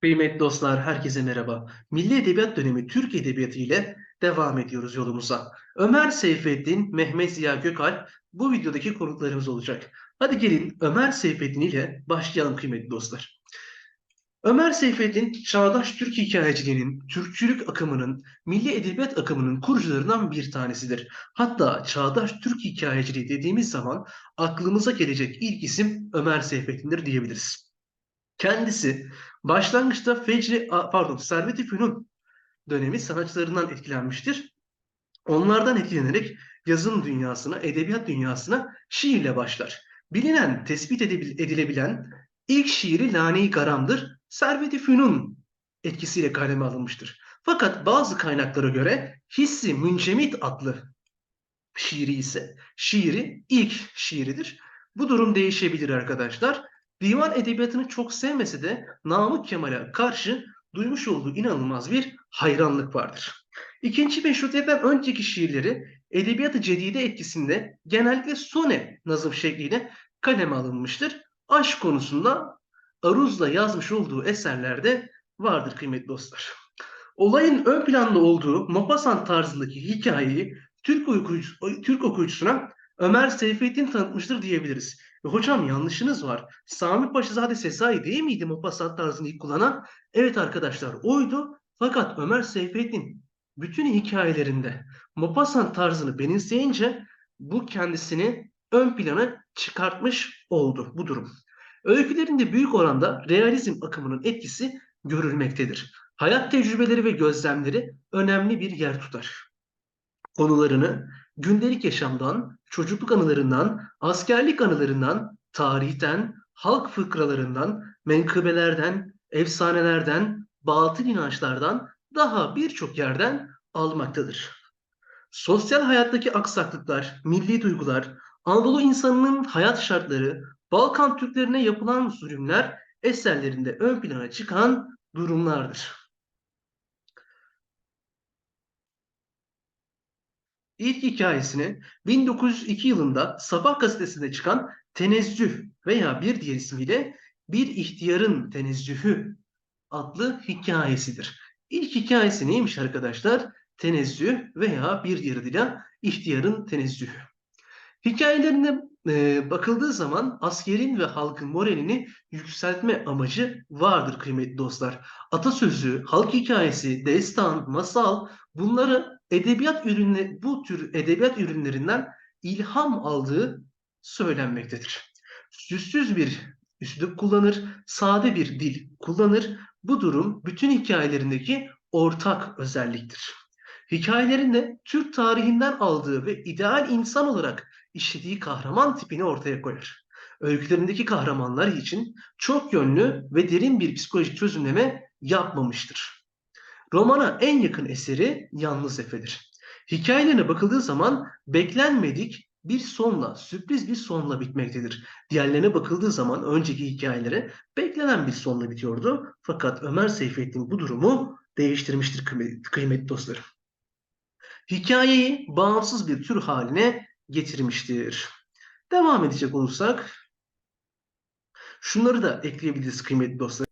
Kıymetli dostlar, herkese merhaba. Milli Edebiyat dönemi Türk Edebiyatı ile devam ediyoruz yolumuza. Ömer Seyfettin, Mehmet Ziya Gökalp bu videodaki konuklarımız olacak. Hadi gelin Ömer Seyfettin ile başlayalım kıymetli dostlar. Ömer Seyfettin, çağdaş Türk hikayeciliğinin, Türkçülük akımının, milli edebiyat akımının kurucularından bir tanesidir. Hatta çağdaş Türk hikayeciliği dediğimiz zaman aklımıza gelecek ilk isim Ömer Seyfettin'dir diyebiliriz. Kendisi başlangıçta Fecri, pardon, Servet-i Fünun dönemi sanatçılarından etkilenmiştir. Onlardan etkilenerek yazın dünyasına, edebiyat dünyasına şiirle başlar. Bilinen, tespit edilebilen ilk şiiri Lane-i Garam'dır. Servet-i Fünun etkisiyle kaleme alınmıştır. Fakat bazı kaynaklara göre Hissi Müncemit adlı şiiri ise şiiri ilk şiiridir. Bu durum değişebilir arkadaşlar. Divan edebiyatını çok sevmese de Namık Kemal'e karşı duymuş olduğu inanılmaz bir hayranlık vardır. İkinci Meşrutiyet'ten önceki şiirleri edebiyatı cedide etkisinde genellikle sone nazım şekliyle kaleme alınmıştır. Aşk konusunda Aruz'la yazmış olduğu eserlerde vardır kıymetli dostlar. Olayın ön planda olduğu Maupassant tarzındaki hikayeyi Türk, okuyucu, Türk okuyucusuna Ömer Seyfettin tanıtmıştır diyebiliriz. Hocam yanlışınız var. Sami Paşazade Sesai değil miydi Maupassant tarzını ilk kullanan? Evet arkadaşlar oydu. Fakat Ömer Seyfettin bütün hikayelerinde Maupassant tarzını benimseyince bu kendisini ön plana çıkartmış oldu bu durum. Öykülerinde büyük oranda realizm akımının etkisi görülmektedir. Hayat tecrübeleri ve gözlemleri önemli bir yer tutar. Konularını gündelik yaşamdan, çocukluk anılarından, askerlik anılarından, tarihten, halk fıkralarından, menkıbelerden, efsanelerden, batıl inançlardan daha birçok yerden almaktadır. Sosyal hayattaki aksaklıklar, milli duygular, Anadolu insanının hayat şartları, Balkan Türklerine yapılan zulümler eserlerinde ön plana çıkan durumlardır. İlk hikayesini 1902 yılında Sabah gazetesinde çıkan Tenezzüh veya bir diğer ismiyle Bir İhtiyarın Tenezzühü adlı hikayesidir. İlk hikayesi neymiş arkadaşlar? Tenezzüh veya bir diğer adıyla İhtiyarın Tenezzühü. Hikayelerine e, bakıldığı zaman askerin ve halkın moralini yükseltme amacı vardır kıymetli dostlar. Atasözü, halk hikayesi, destan, masal bunları edebiyat ürünü bu tür edebiyat ürünlerinden ilham aldığı söylenmektedir. Süssüz bir üslup kullanır, sade bir dil kullanır. Bu durum bütün hikayelerindeki ortak özelliktir. Hikayelerinde Türk tarihinden aldığı ve ideal insan olarak işlediği kahraman tipini ortaya koyar. Öykülerindeki kahramanlar için çok yönlü ve derin bir psikolojik çözümleme yapmamıştır. Romana en yakın eseri Yalnız Efe'dir. Hikayelerine bakıldığı zaman beklenmedik bir sonla, sürpriz bir sonla bitmektedir. Diğerlerine bakıldığı zaman önceki hikayelere beklenen bir sonla bitiyordu. Fakat Ömer Seyfettin bu durumu değiştirmiştir kıymetli dostlarım. Hikayeyi bağımsız bir tür haline getirmiştir. Devam edecek olursak şunları da ekleyebiliriz kıymetli dostlar.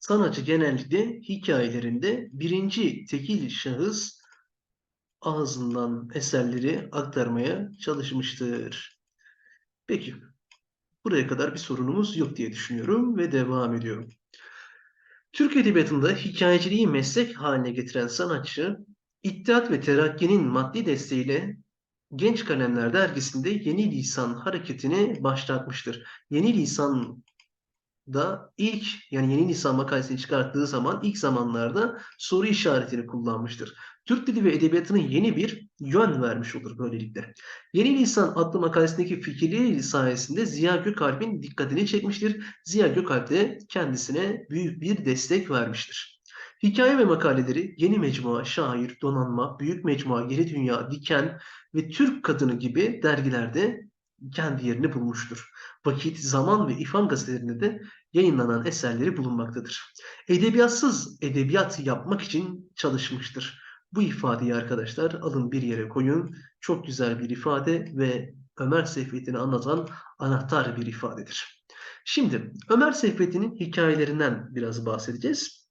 Sanatçı genellikle hikayelerinde birinci tekil şahıs ağzından eserleri aktarmaya çalışmıştır. Peki, buraya kadar bir sorunumuz yok diye düşünüyorum ve devam ediyorum. Türk Edebiyatı'nda hikayeciliği meslek haline getiren sanatçı, İttihat ve Terakki'nin maddi desteğiyle Genç Kalemler dergisinde Yeni Lisan hareketini başlatmıştır. Yeni Lisan da ilk yani Yeni Lisan makalesini çıkarttığı zaman ilk zamanlarda soru işaretini kullanmıştır. Türk Dili ve Edebiyatı'nın yeni bir yön vermiş olur böylelikle. Yeni Lisan adlı makalesindeki fikirleri sayesinde Ziya Gökalp'in dikkatini çekmiştir. Ziya Gökalp de kendisine büyük bir destek vermiştir. Hikaye ve makaleleri Yeni Mecmua, Şair, Donanma, Büyük Mecmua, Yeni Dünya, Diken ve Türk Kadını gibi dergilerde kendi yerini bulmuştur. Vakit, Zaman ve İfan gazetelerinde de yayınlanan eserleri bulunmaktadır. Edebiyatsız edebiyat yapmak için çalışmıştır. Bu ifadeyi arkadaşlar alın bir yere koyun. Çok güzel bir ifade ve Ömer Seyfettin'i anlatan anahtar bir ifadedir. Şimdi Ömer Seyfettin'in hikayelerinden biraz bahsedeceğiz.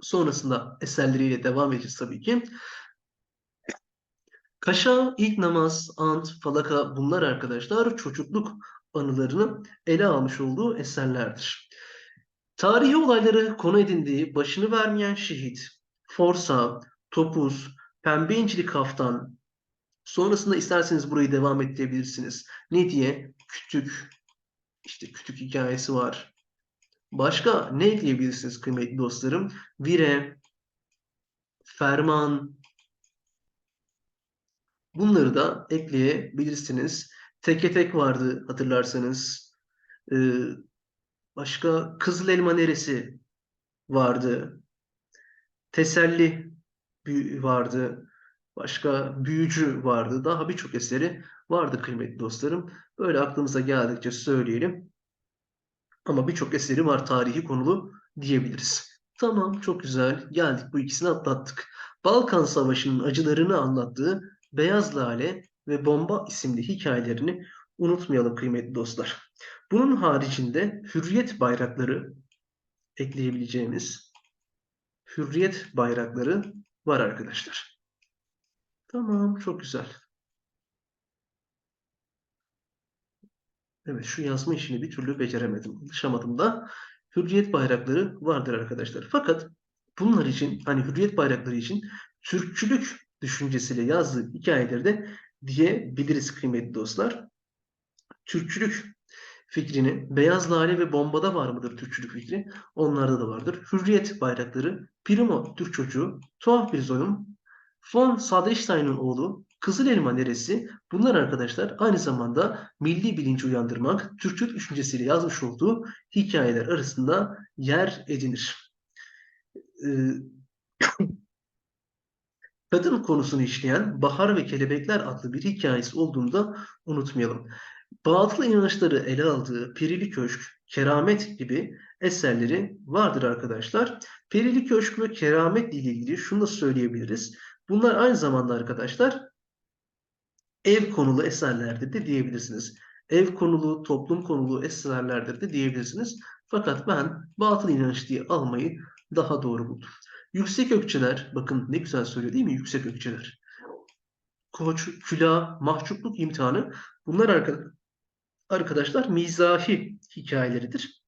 Sonrasında eserleriyle devam edeceğiz tabii ki. Kaşa, ilk namaz, ant, falaka bunlar arkadaşlar çocukluk anılarını ele almış olduğu eserlerdir. Tarihi olayları konu edindiği başını vermeyen şehit, forsa, topuz, pembe incili kaftan, sonrasında isterseniz burayı devam ettirebilirsiniz. Ne diye? Kütük, işte kütük hikayesi var. Başka ne ekleyebilirsiniz kıymetli dostlarım? Vire, ferman, bunları da ekleyebilirsiniz. Teke tek vardı hatırlarsanız. Ee, başka Kızıl Elma Neresi vardı. Teselli vardı. Başka Büyücü vardı. Daha birçok eseri vardı kıymetli dostlarım. Böyle aklımıza geldikçe söyleyelim. Ama birçok eseri var tarihi konulu diyebiliriz. Tamam çok güzel. Geldik bu ikisini atlattık. Balkan Savaşı'nın acılarını anlattığı Beyaz Lale ve Bomba isimli hikayelerini unutmayalım kıymetli dostlar. Bunun haricinde hürriyet bayrakları ekleyebileceğimiz hürriyet bayrakları var arkadaşlar. Tamam çok güzel. Evet şu yazma işini bir türlü beceremedim. Alışamadım da. Hürriyet bayrakları vardır arkadaşlar. Fakat bunlar için hani hürriyet bayrakları için Türkçülük düşüncesiyle yazdığı hikayeleri de diyebiliriz kıymetli dostlar. Türkçülük fikrini Beyaz Lale ve Bomba'da var mıdır Türkçülük fikri? Onlarda da vardır. Hürriyet bayrakları, Primo Türk çocuğu, Tuhaf bir Zoyun, von Sadestein'in oğlu, Kızıl Elma Neresi bunlar arkadaşlar aynı zamanda milli bilinci uyandırmak, Türkçülük düşüncesiyle yazmış olduğu hikayeler arasında yer edinir. Ee, kadın konusunu işleyen Bahar ve Kelebekler adlı bir hikayesi olduğunu da unutmayalım. Batıl inançları ele aldığı Perili Köşk, Keramet gibi eserleri vardır arkadaşlar. Perili Köşk ve Keramet ile ilgili şunu da söyleyebiliriz. Bunlar aynı zamanda arkadaşlar ev konulu eserlerdir de diyebilirsiniz. Ev konulu, toplum konulu eserlerdir de diyebilirsiniz. Fakat ben batıl inanç diye almayı daha doğru buldum. Yüksek ökçeler, bakın ne güzel söylüyor değil mi yüksek ökçeler? Koç, külah, mahcupluk imtihanı bunlar arkadaşlar mizahi hikayeleridir.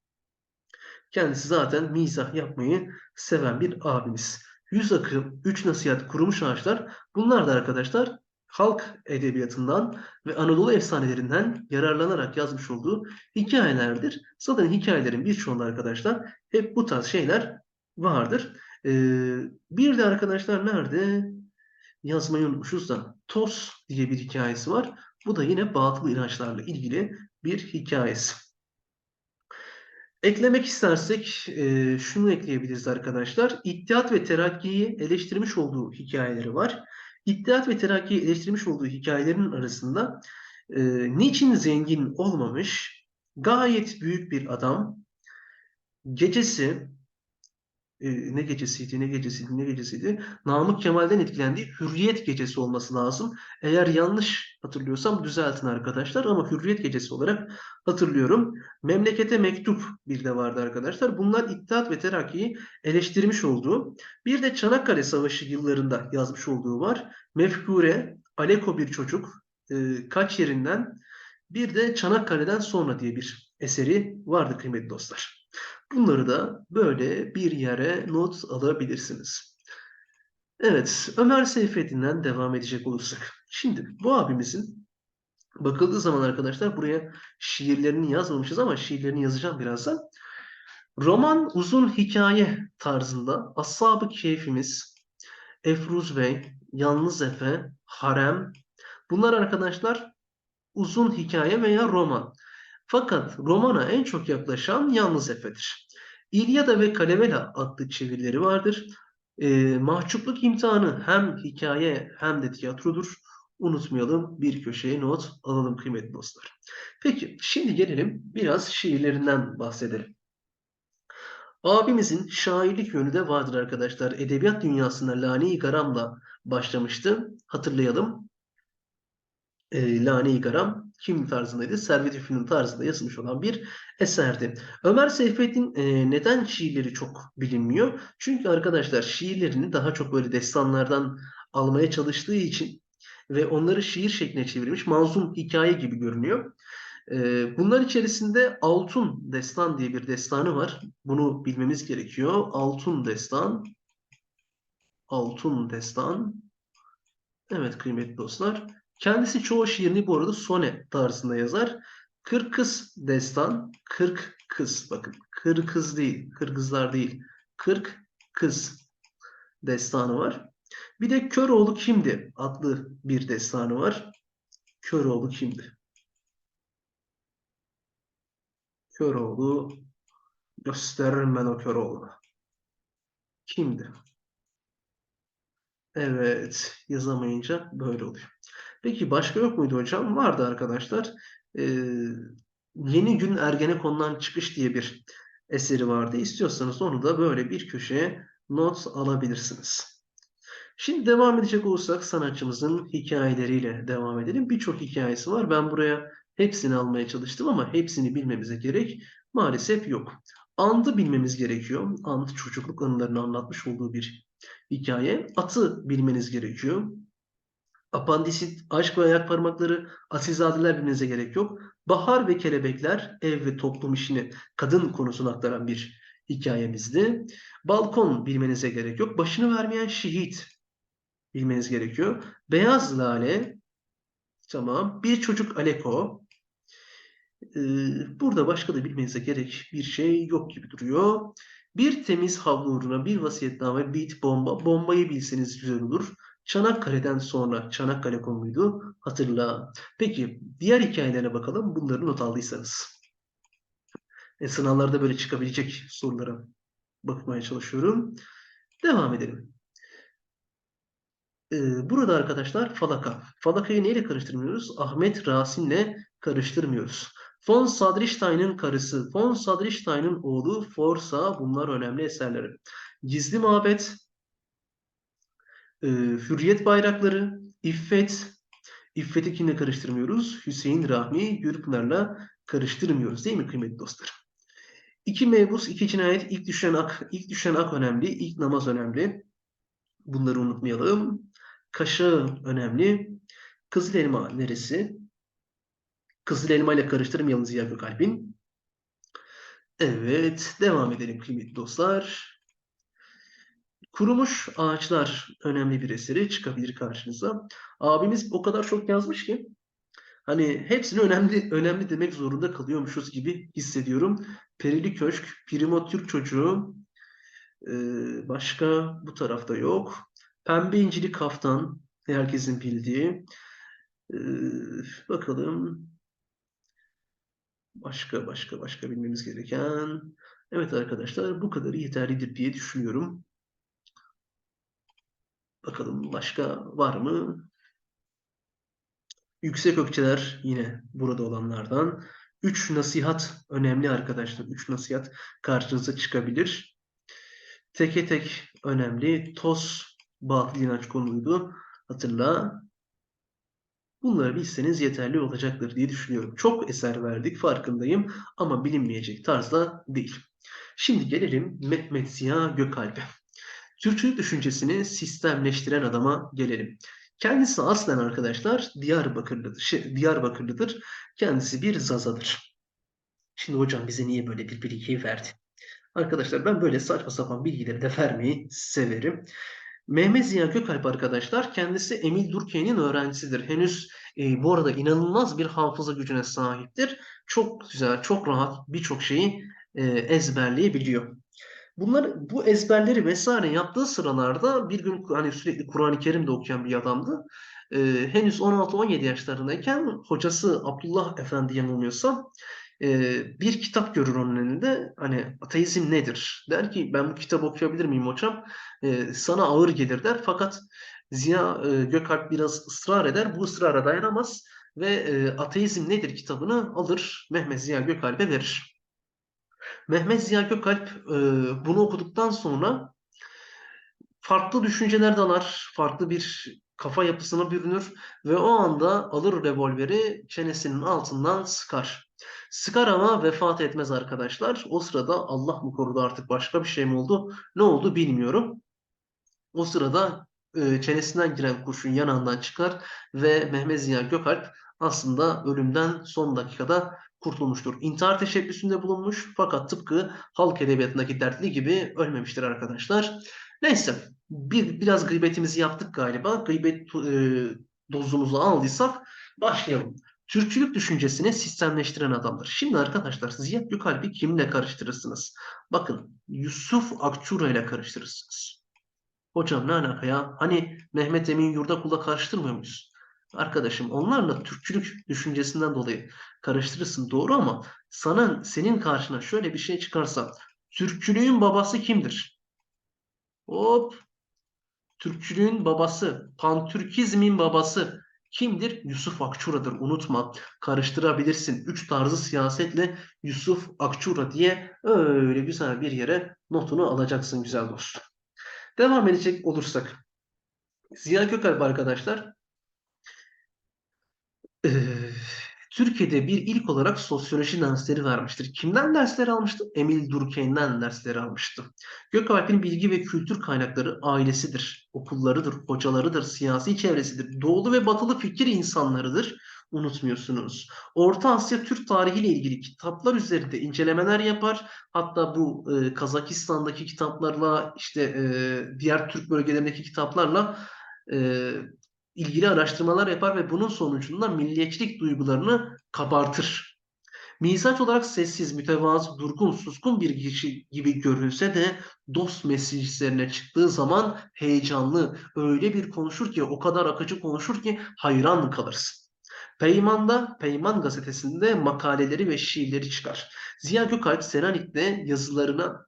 Kendisi zaten mizah yapmayı seven bir abimiz. Yüz akım, üç nasihat, kurumuş ağaçlar bunlar da arkadaşlar halk edebiyatından ve Anadolu efsanelerinden yararlanarak yazmış olduğu hikayelerdir. Zaten hikayelerin birçoğunda arkadaşlar hep bu tarz şeyler vardır. Ee, bir de arkadaşlar nerede? Yazmayı unutmuşuz da Tos diye bir hikayesi var. Bu da yine batıl inançlarla ilgili bir hikayesi. Eklemek istersek e, şunu ekleyebiliriz arkadaşlar. İttihat ve Terakki'yi eleştirmiş olduğu hikayeleri var. İttihat ve Terakki'yi eleştirmiş olduğu hikayelerinin arasında e, niçin zengin olmamış, gayet büyük bir adam, gecesi e, ne gecesiydi, ne gecesiydi, ne gecesiydi? Namık Kemal'den etkilendiği Hürriyet Gecesi olması lazım. Eğer yanlış hatırlıyorsam düzeltin arkadaşlar ama Hürriyet Gecesi olarak hatırlıyorum. Memlekete Mektup bir de vardı arkadaşlar. Bunlar İttihat ve Terakki'yi eleştirmiş olduğu. Bir de Çanakkale Savaşı yıllarında yazmış olduğu var. Mefkure, Aleko bir çocuk, e, kaç yerinden bir de Çanakkale'den sonra diye bir eseri vardı kıymetli dostlar. Bunları da böyle bir yere not alabilirsiniz. Evet, Ömer Seyfettin'den devam edecek olursak. Şimdi bu abimizin bakıldığı zaman arkadaşlar buraya şiirlerini yazmamışız ama şiirlerini yazacağım birazdan. Roman uzun hikaye tarzında Ashab-ı Keyfimiz, Efruz Bey, Yalnız Efe, Harem bunlar arkadaşlar uzun hikaye veya roman. Fakat romana en çok yaklaşan Yalnız Efe'dir. İlyada ve Kalemela adlı çevirileri vardır. E, mahcupluk imtihanı hem hikaye hem de tiyatrodur. Unutmayalım bir köşeye not alalım kıymetli dostlar. Peki şimdi gelelim biraz şiirlerinden bahsedelim. Abimizin şairlik yönü de vardır arkadaşlar. Edebiyat dünyasına Lani-i Garam'la başlamıştı. Hatırlayalım. E, Lani-i Garam kim tarzındaydı? Servet Üfün'ün tarzında yazılmış olan bir eserdi. Ömer Seyfettin e, neden şiirleri çok bilinmiyor? Çünkü arkadaşlar şiirlerini daha çok böyle destanlardan almaya çalıştığı için ve onları şiir şekline çevirmiş manzum hikaye gibi görünüyor. E, bunlar içerisinde Altun Destan diye bir destanı var. Bunu bilmemiz gerekiyor. Altun Destan Altun Destan Evet kıymetli dostlar. Kendisi çoğu şiirini bu arada sone tarzında yazar. Kırkız destan, kırk kız. Bakın kırkız değil, kırgızlar değil. Kırk kız destanı var. Bir de Köroğlu kimdi adlı bir destanı var. Köroğlu kimdi? Köroğlu gösteririm ben o Köroğlu'na. Kimdi? Evet, yazamayınca böyle oluyor. Peki başka yok muydu hocam? Vardı arkadaşlar. Ee, Yeni Gün Ergenekon'dan Çıkış diye bir eseri vardı. İstiyorsanız onu da böyle bir köşeye not alabilirsiniz. Şimdi devam edecek olursak sanatçımızın hikayeleriyle devam edelim. Birçok hikayesi var. Ben buraya hepsini almaya çalıştım ama hepsini bilmemize gerek maalesef yok. And'ı bilmemiz gerekiyor. And çocukluk anılarını anlatmış olduğu bir hikaye. Atı bilmeniz gerekiyor. Apandisit, aşk ve ayak parmakları, asilzadeler bilmenize gerek yok. Bahar ve kelebekler, ev ve toplum işini kadın konusunu aktaran bir hikayemizdi. Balkon bilmenize gerek yok. Başını vermeyen şehit bilmeniz gerekiyor. Beyaz lale, tamam. Bir çocuk Aleko. Ee, burada başka da bilmenize gerek bir şey yok gibi duruyor. Bir temiz havlu uğruna bir vasiyetname, bit, bomba. Bombayı bilseniz güzel olur. Çanakkale'den sonra Çanakkale konumuydu. Hatırla. Peki diğer hikayelerine bakalım. Bunları not aldıysanız. E, sınavlarda böyle çıkabilecek sorulara bakmaya çalışıyorum. Devam edelim. Ee, burada arkadaşlar falaka. Falakayı neyle karıştırmıyoruz? Ahmet Rasim'le karıştırmıyoruz. Von Sadrichtein'in karısı, Von Sadrichtein'in oğlu Forsa bunlar önemli eserleri. Gizli Mabet, e, Hürriyet Bayrakları, İffet, İffet'i kimle karıştırmıyoruz? Hüseyin Rahmi Gürpınar'la karıştırmıyoruz değil mi kıymetli dostlar? İki mebus, iki cinayet, ilk düşen ak, ilk düşen ak önemli, ilk namaz önemli. Bunları unutmayalım. Kaşağı önemli. Kızıl elma neresi? Kızıl elma ile karıştırmayalım Ziya Gökalp'in. Evet, devam edelim kıymetli dostlar. Kurumuş ağaçlar önemli bir eseri çıkabilir karşınıza. Abimiz o kadar çok yazmış ki hani hepsini önemli önemli demek zorunda kalıyormuşuz gibi hissediyorum. Perili Köşk, Primo Türk Çocuğu, ee, başka bu tarafta yok. Pembe İncili Kaftan, herkesin bildiği. Ee, bakalım. Başka başka başka bilmemiz gereken. Evet arkadaşlar bu kadarı yeterlidir diye düşünüyorum. Bakalım başka var mı? Yüksek ökçeler yine burada olanlardan. Üç nasihat önemli arkadaşlar. Üç nasihat karşınıza çıkabilir. Teke tek önemli. Toz batıl inanç konuydu. Hatırla. Bunları bilseniz yeterli olacaktır diye düşünüyorum. Çok eser verdik farkındayım ama bilinmeyecek tarzda değil. Şimdi gelelim Mehmet Ziya Gökalp'e. Türkçülük düşüncesini sistemleştiren adama gelelim. Kendisi aslen arkadaşlar Diyarbakırlıdır. Şey, Diyarbakırlıdır. Kendisi bir Zazadır. Şimdi hocam bize niye böyle bir bilgiyi verdi? Arkadaşlar ben böyle saçma sapan bilgileri de vermeyi severim. Mehmet Ziya Gökalp arkadaşlar kendisi Emil Durkheim'in öğrencisidir. Henüz e, bu arada inanılmaz bir hafıza gücüne sahiptir. Çok güzel, çok rahat birçok şeyi e, ezberleyebiliyor. Bunlar bu ezberleri vesaire yaptığı sıralarda bir gün hani sürekli Kur'an-ı Kerim'de okuyan bir adamdı. E, henüz 16-17 yaşlarındayken hocası Abdullah Efendi yanılmıyorsam e, bir kitap görür onun elinde. Hani ateizm nedir? Der ki ben bu kitabı okuyabilir miyim hocam? E, sana ağır gelir der. Fakat Ziya e, Gökalp biraz ısrar eder. Bu ısrara dayanamaz ve e, ateizm nedir kitabını alır Mehmet Ziya Gökalp'e verir. Mehmet Ziya Gökalp e, bunu okuduktan sonra farklı düşünceler dalar, farklı bir kafa yapısına bürünür ve o anda alır revolveri çenesinin altından sıkar. Sıkar ama vefat etmez arkadaşlar. O sırada Allah mı korudu artık başka bir şey mi oldu? Ne oldu bilmiyorum. O sırada e, çenesinden giren kurşun yanağından çıkar ve Mehmet Ziya Gökalp aslında ölümden son dakikada kurtulmuştur. İntihar teşebbüsünde bulunmuş fakat tıpkı halk edebiyatındaki dertli gibi ölmemiştir arkadaşlar. Neyse bir, biraz gıybetimizi yaptık galiba. Gıybet e, dozumuzu aldıysak başlayalım. Türkçülük düşüncesini sistemleştiren adamdır. Şimdi arkadaşlar Ziya Gökalp'i kimle karıştırırsınız? Bakın Yusuf Akçura ile karıştırırsınız. Hocam ne alaka ya? Hani Mehmet Emin Yurdakul'la karıştırmıyor muyuz? Arkadaşım onlarla Türkçülük düşüncesinden dolayı karıştırırsın doğru ama sana senin karşına şöyle bir şey çıkarsa Türkçülüğün babası kimdir? Hop. Türkçülüğün babası, pantürkizmin babası kimdir? Yusuf Akçura'dır. Unutma. Karıştırabilirsin. Üç tarzı siyasetle Yusuf Akçura diye öyle güzel bir yere notunu alacaksın güzel dostum. Devam edecek olursak. Ziya Gökalp arkadaşlar eee, Türkiye'de bir ilk olarak sosyoloji dersleri vermiştir. Kimden dersler almıştı? Emil Durkheim'den dersleri almıştı. Gökalp'in bilgi ve kültür kaynakları ailesidir, okullarıdır, hocalarıdır, siyasi çevresidir, doğulu ve batılı fikir insanlarıdır. Unutmuyorsunuz. Orta Asya Türk tarihiyle ilgili kitaplar üzerinde incelemeler yapar. Hatta bu e, Kazakistan'daki kitaplarla işte e, diğer Türk bölgelerindeki kitaplarla e, ilgili araştırmalar yapar ve bunun sonucunda milliyetçilik duygularını kabartır. Mizaç olarak sessiz, mütevazı, durgun, suskun bir kişi gibi görünse de dost mesajlarına çıktığı zaman heyecanlı, öyle bir konuşur ki, o kadar akıcı konuşur ki hayran kalırsın. Peyman'da, Peyman gazetesinde makaleleri ve şiirleri çıkar. Ziya Gökalp Selanik'te yazılarına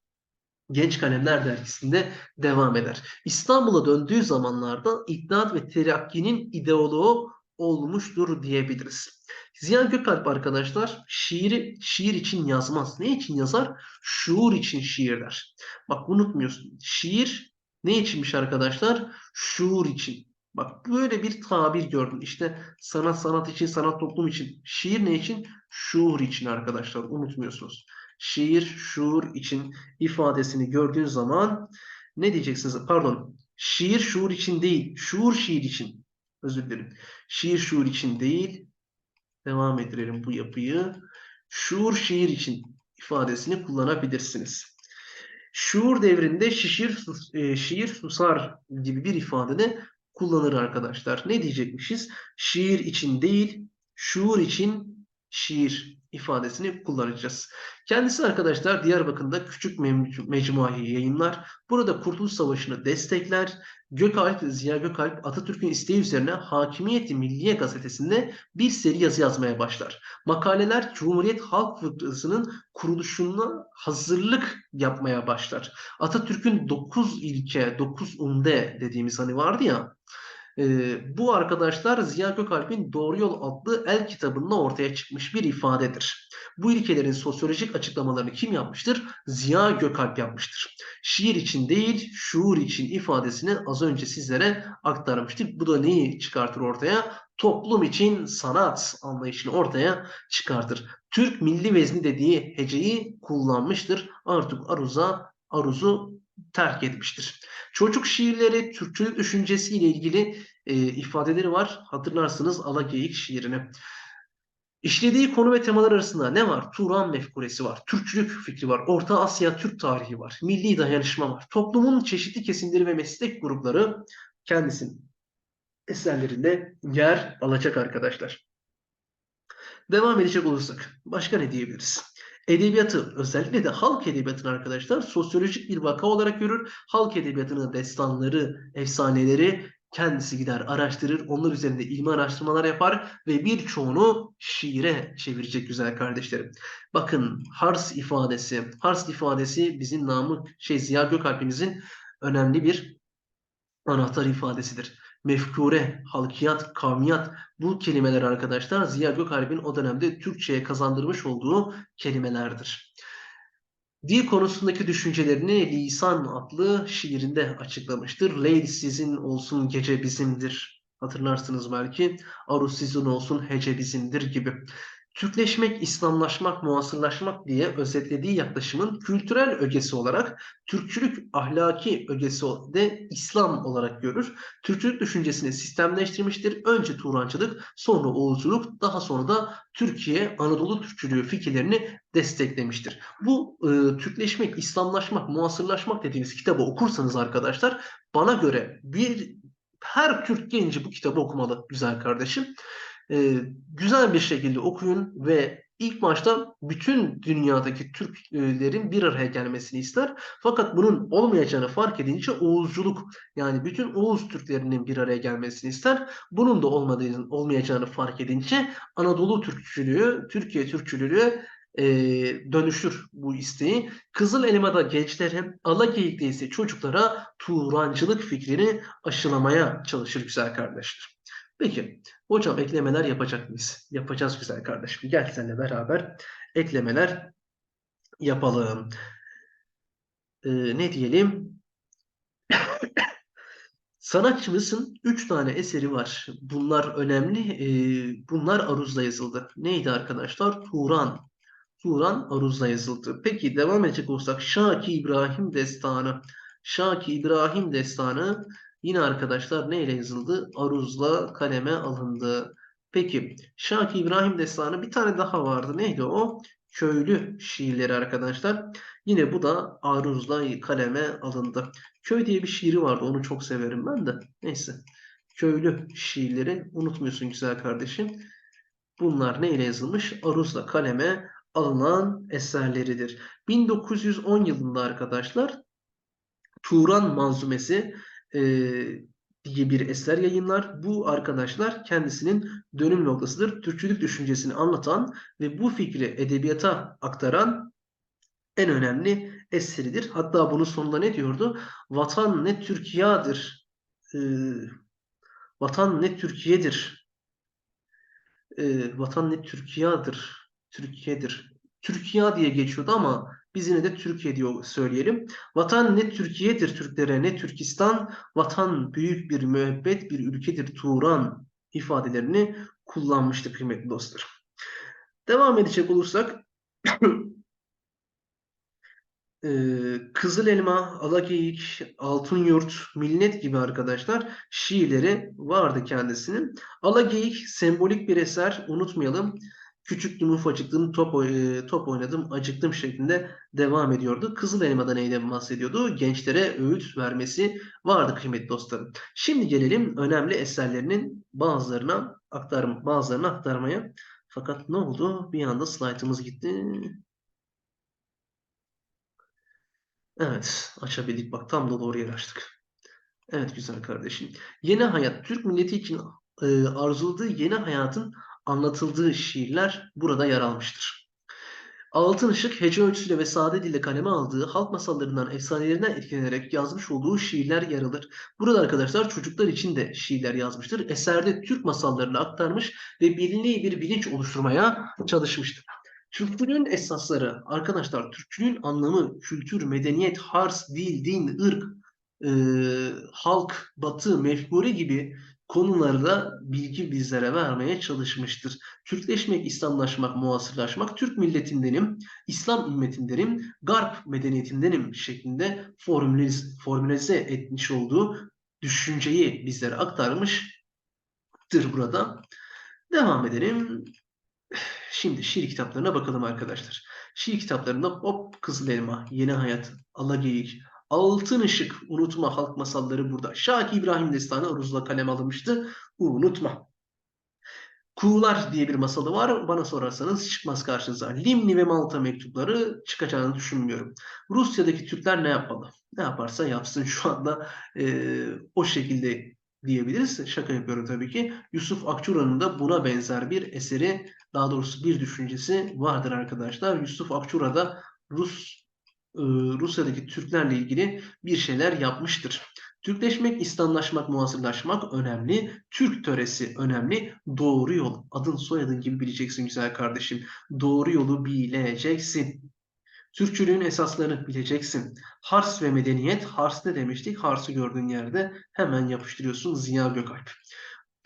Genç Kalemler dergisinde devam eder. İstanbul'a döndüğü zamanlarda İttihat ve Terakki'nin ideoloğu olmuştur diyebiliriz. Ziya Gökalp arkadaşlar şiiri şiir için yazmaz. Ne için yazar? Şuur için şiir der. Bak unutmuyorsun. Şiir ne içinmiş arkadaşlar? Şuur için. Bak böyle bir tabir gördüm. İşte sanat sanat için, sanat toplum için. Şiir ne için? Şuur için arkadaşlar. Unutmuyorsunuz şiir, şuur için ifadesini gördüğün zaman ne diyeceksiniz? Pardon. Şiir şuur için değil. Şuur şiir için. Özür dilerim. Şiir şuur için değil. Devam ettirelim bu yapıyı. Şuur şiir için ifadesini kullanabilirsiniz. Şuur devrinde şişir, e, şiir susar gibi bir ifadede kullanır arkadaşlar. Ne diyecekmişiz? Şiir için değil, şuur için şiir ifadesini kullanacağız. Kendisi arkadaşlar Diyarbakır'da küçük mecmuayı yayınlar. Burada Kurtuluş Savaşı'nı destekler. Gökalp, Ziya Gökalp Atatürk'ün isteği üzerine Hakimiyeti Milliye gazetesinde bir seri yazı yazmaya başlar. Makaleler Cumhuriyet Halk Fırkası'nın kuruluşuna hazırlık yapmaya başlar. Atatürk'ün 9 ilke, 9 umde dediğimiz hani vardı ya ee, bu arkadaşlar Ziya Gökalp'in Doğru Yol adlı el kitabında ortaya çıkmış bir ifadedir. Bu ilkelerin sosyolojik açıklamalarını kim yapmıştır? Ziya Gökalp yapmıştır. Şiir için değil, şuur için ifadesini az önce sizlere aktarmıştık. Bu da neyi çıkartır ortaya? Toplum için sanat anlayışını ortaya çıkartır. Türk milli vezni dediği heceyi kullanmıştır. Artık aruza, aruzu terk etmiştir. Çocuk şiirleri Türkçülük düşüncesiyle ilgili e, ifadeleri var. Hatırlarsınız Alageyik şiirini. İşlediği konu ve temalar arasında ne var? Turan mefkuresi var, Türkçülük fikri var, Orta Asya Türk tarihi var, milli dayanışma var. Toplumun çeşitli kesimleri ve meslek grupları kendisinin eserlerinde yer alacak arkadaşlar. Devam edecek olursak başka ne diyebiliriz? Edebiyatı özellikle de halk edebiyatını arkadaşlar sosyolojik bir vaka olarak görür. Halk edebiyatının destanları, efsaneleri kendisi gider araştırır. Onlar üzerinde ilmi araştırmalar yapar ve birçoğunu şiire çevirecek güzel kardeşlerim. Bakın Hars ifadesi. Hars ifadesi bizim namı şey Ziya Gökalp'imizin önemli bir anahtar ifadesidir mefkure, halkiyat, kavmiyat bu kelimeler arkadaşlar Ziya Gökalp'in o dönemde Türkçe'ye kazandırmış olduğu kelimelerdir. Dil konusundaki düşüncelerini Lisan adlı şiirinde açıklamıştır. Leyl sizin olsun gece bizimdir. Hatırlarsınız belki. Aruz sizin olsun, hece bizimdir gibi. Türkleşmek, İslamlaşmak, muasırlaşmak diye özetlediği yaklaşımın kültürel ögesi olarak Türkçülük ahlaki ögesi de İslam olarak görür. Türkçülük düşüncesini sistemleştirmiştir. Önce Turancılık, sonra Oğuzculuk, daha sonra da Türkiye Anadolu Türkçülüğü fikirlerini desteklemiştir. Bu e, Türkleşmek, İslamlaşmak, muasırlaşmak dediğimiz kitabı okursanız arkadaşlar bana göre bir her Türk genci bu kitabı okumalı güzel kardeşim e, güzel bir şekilde okuyun ve ilk başta bütün dünyadaki Türklerin bir araya gelmesini ister. Fakat bunun olmayacağını fark edince Oğuzculuk yani bütün Oğuz Türklerinin bir araya gelmesini ister. Bunun da olmadığını, olmayacağını fark edince Anadolu Türkçülüğü, Türkiye Türkçülüğü e, dönüşür bu isteği. Kızıl Elma'da gençlere, Alageyik'te ise çocuklara Turancılık fikrini aşılamaya çalışır güzel kardeşler. Peki hocam eklemeler yapacak mıyız? Yapacağız güzel kardeşim. Gel seninle beraber eklemeler yapalım. Ee, ne diyelim? Sanatçımızın üç tane eseri var. Bunlar önemli. Ee, bunlar Aruz'la yazıldı. Neydi arkadaşlar? Turan. Turan Aruz'la yazıldı. Peki devam edecek olsak Şaki İbrahim Destanı. Şaki İbrahim Destanı Yine arkadaşlar neyle yazıldı? Aruz'la kaleme alındı. Peki Şaki İbrahim Destanı bir tane daha vardı. Neydi o? Köylü şiirleri arkadaşlar. Yine bu da Aruz'la kaleme alındı. Köy diye bir şiiri vardı. Onu çok severim ben de. Neyse. Köylü şiirleri unutmuyorsun güzel kardeşim. Bunlar neyle yazılmış? Aruz'la kaleme alınan eserleridir. 1910 yılında arkadaşlar Turan Manzumesi e, diye bir eser yayınlar. Bu arkadaşlar kendisinin dönüm noktasıdır. Türkçülük düşüncesini anlatan ve bu fikri edebiyata aktaran en önemli eseridir. Hatta bunun sonunda ne diyordu? Vatan ne Türkiye'dir. E, vatan ne Türkiye'dir. E, vatan ne Türkiye'dir. Türkiye'dir. Türkiye diye geçiyordu ama biz yine de Türkiye diyor söyleyelim. Vatan ne Türkiye'dir Türklere ne Türkistan. Vatan büyük bir müebbet bir ülkedir Turan ifadelerini kullanmıştı kıymetli dostlar. Devam edecek olursak Kızıl Elma, Alageyik, Altunyurt, Millet gibi arkadaşlar şiirleri vardı kendisinin. Alageyik sembolik bir eser unutmayalım. Küçüktüm, ufacıktım, top, top oynadım, acıktım şeklinde devam ediyordu. Kızıl Elma'da neyden bahsediyordu? Gençlere öğüt vermesi vardı kıymetli dostlarım. Şimdi gelelim önemli eserlerinin bazılarına aktarım, bazılarına aktarmaya. Fakat ne oldu? Bir anda slaytımız gitti. Evet, açabildik. Bak tam da doğru yer açtık. Evet güzel kardeşim. Yeni hayat, Türk milleti için e, arzuladığı yeni hayatın anlatıldığı şiirler burada yer almıştır. Altın Işık hece ölçüsüyle ve sade dille kaleme aldığı halk masallarından, efsanelerinden etkilenerek yazmış olduğu şiirler yer alır. Burada arkadaşlar çocuklar için de şiirler yazmıştır. Eserde Türk masallarını aktarmış ve bilinmeyi bir bilinç oluşturmaya çalışmıştır. Türkçülüğün esasları arkadaşlar Türkçülüğün anlamı kültür, medeniyet, hars, dil, din, ırk, e, halk, batı, mefkure gibi konularda bilgi bizlere vermeye çalışmıştır. Türkleşmek, İslamlaşmak, muasırlaşmak, Türk milletindenim, İslam ümmetindenim, Garp medeniyetindenim şeklinde formülize, formülize etmiş olduğu düşünceyi bizlere aktarmıştır burada. Devam edelim. Şimdi şiir kitaplarına bakalım arkadaşlar. Şiir kitaplarında Hop Kızıl Elma, Yeni Hayat, Alageyik, Altın Işık, unutma halk masalları burada. Şaki İbrahim Destanı Aruz'la kalem alınmıştı. Unutma. Kuğular diye bir masalı var. Bana sorarsanız çıkmaz karşınıza. Limni ve Malta mektupları çıkacağını düşünmüyorum. Rusya'daki Türkler ne yapmalı? Ne yaparsa yapsın şu anda e, o şekilde diyebiliriz. Şaka yapıyorum tabii ki. Yusuf Akçura'nın da buna benzer bir eseri, daha doğrusu bir düşüncesi vardır arkadaşlar. Yusuf Akçura da Rus Rusya'daki Türklerle ilgili bir şeyler yapmıştır. Türkleşmek, İslamlaşmak, muhasırlaşmak önemli. Türk töresi önemli. Doğru yol. Adın soyadın gibi bileceksin güzel kardeşim. Doğru yolu bileceksin. Türkçülüğün esaslarını bileceksin. Hars ve medeniyet. Hars ne demiştik? Hars'ı gördüğün yerde hemen yapıştırıyorsun Ziya Gökalp.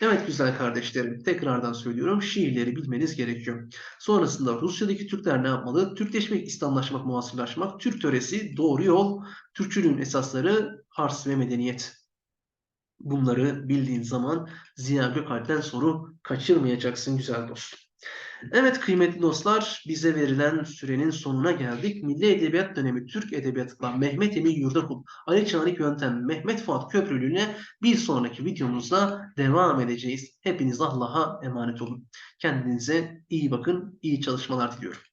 Evet güzel kardeşlerim, tekrardan söylüyorum, şiirleri bilmeniz gerekiyor. Sonrasında Rusya'daki Türkler ne yapmalı? Türkleşmek, İslamlaşmak, muasırlaşmak, Türk töresi, doğru yol, Türkçülüğün esasları, Fars ve medeniyet. Bunları bildiğin zaman Ziya Gökalp'ten soru kaçırmayacaksın güzel dostum. Evet kıymetli dostlar, bize verilen sürenin sonuna geldik. Milli Edebiyat dönemi Türk Edebiyatı'nda Mehmet Emin Yurdakul, Ali Çağnik Yöntem, Mehmet Fuat Köprülü'ne bir sonraki videomuzda devam edeceğiz. Hepiniz Allah'a emanet olun. Kendinize iyi bakın, iyi çalışmalar diliyorum.